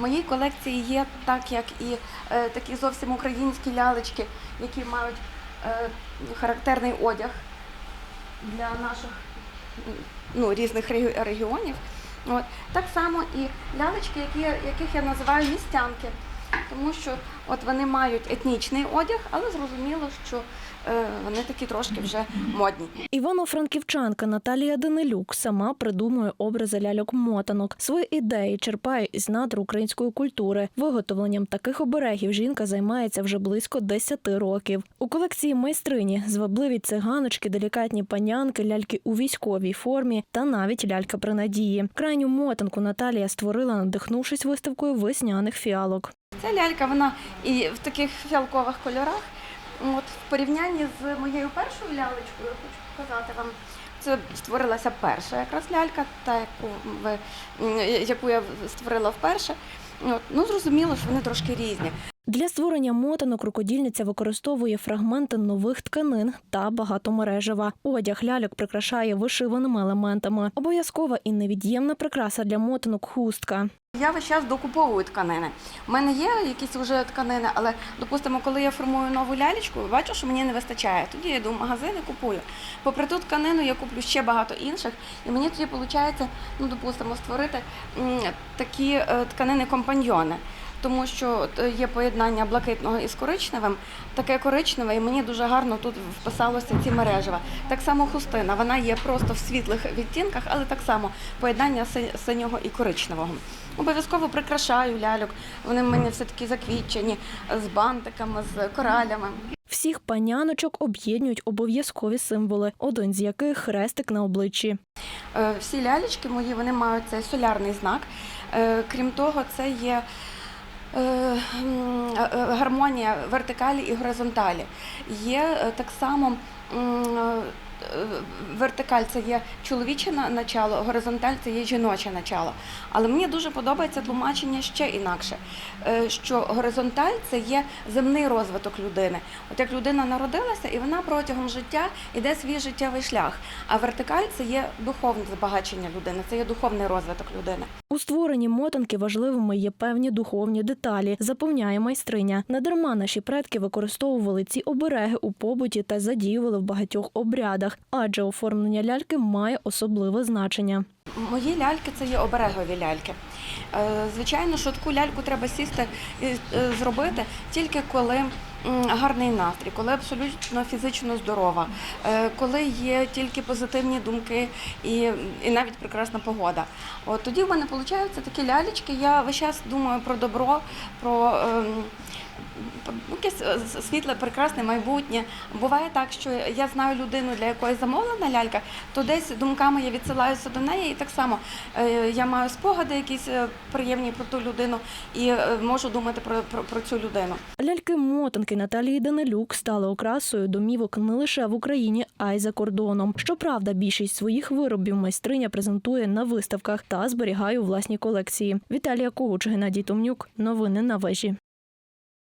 В моїй колекції є так, як і е, такі зовсім українські лялечки, які мають е, характерний одяг для наших ну, різних регіонів. От. Так само і лялечки, які, яких я називаю містянки, тому що от вони мають етнічний одяг, але зрозуміло, що е, вони такі трошки вже модні. Івано-франківчанка Наталія Данилюк сама придумує образи ляльок-мотанок. Свої ідеї черпає із надр української культури. Виготовленням таких оберегів жінка займається вже близько 10 років. У колекції майстрині звабливі циганочки, делікатні панянки, ляльки у військовій формі та навіть лялька при надії. Крайню мотанку Наталія створила, надихнувшись виставкою весняних фіалок. Ця лялька, вона і в таких фіалкових кольорах. От, в порівнянні з моєю першою лялечкою, я хочу показати вам. Це створилася перша якраз лялька, та яку ви яку я створила вперше. От, ну зрозуміло, що вони трошки різні. Для створення мотанок рукодільниця використовує фрагменти нових тканин та багатомережева. Одяг ляльок прикрашає вишиваними елементами. Обов'язкова і невід'ємна прикраса для мотанок хустка. Я весь час докуповую тканини. У мене є якісь вже тканини, але допустимо, коли я формую нову лялечку, бачу, що мені не вистачає. Тоді я йду в магазин і купую. Попри ту тканину я куплю ще багато інших, і мені тоді виходить, ну допустимо, створити такі е, тканини компаньйони. Тому що е, є поєднання блакитного із коричневим, таке коричневе, і мені дуже гарно тут вписалося ці мережева. Так само хустина, вона є просто в світлих відтінках, але так само поєднання синього і коричневого. Обов'язково прикрашаю ляльок. Вони в мене все такі заквітчені з бантиками, з коралями. Всіх паняночок об'єднують обов'язкові символи, один з яких хрестик на обличчі. Е, Всі лялечки мої вони мають цей солярний знак. Е, Крім того, це є гармонія вертикалі і горизонталі. Є е, так само. Е, Вертикаль це є чоловіче начало, горизонталь це є жіноче начало. Але мені дуже подобається тлумачення ще інакше, е, що горизонталь це є земний розвиток людини. От як людина народилася, і вона протягом життя йде свій життєвий шлях. А вертикаль це є духовне збагачення людини, це є духовний розвиток людини. У створенні мотанки важливими є певні духовні деталі, запевняє майстриня. Недарма наші предки використовували ці обереги у побуті та задіювали в багатьох обрядах, адже оформлення ляльки має особливе значення. Мої ляльки це є оберегові ляльки. Е, Звичайно, що таку ляльку треба сісти і е, зробити тільки коли гарний настрій, коли абсолютно фізично здорова, е, коли є тільки позитивні думки і, і навіть прекрасна погода. От тоді в мене виходять такі лялечки. Я весь час думаю про добро, ем, про якесь світле, прекрасне майбутнє. Буває так, що я знаю людину, для якої замовлена лялька, то десь думками я відсилаюся до неї, і так само е, я маю спогади якісь е, приємні про ту людину і е, можу думати про, про, про цю людину. Ляльки-мотанки Наталії Данилюк стали окрасою домівок не лише в Україні, а й за кордоном. Щоправда, більшість своїх виробів майстриня презентує на виставках та зберігає у власній колекції. Віталія Когуч, Геннадій Томнюк. Новини на вежі.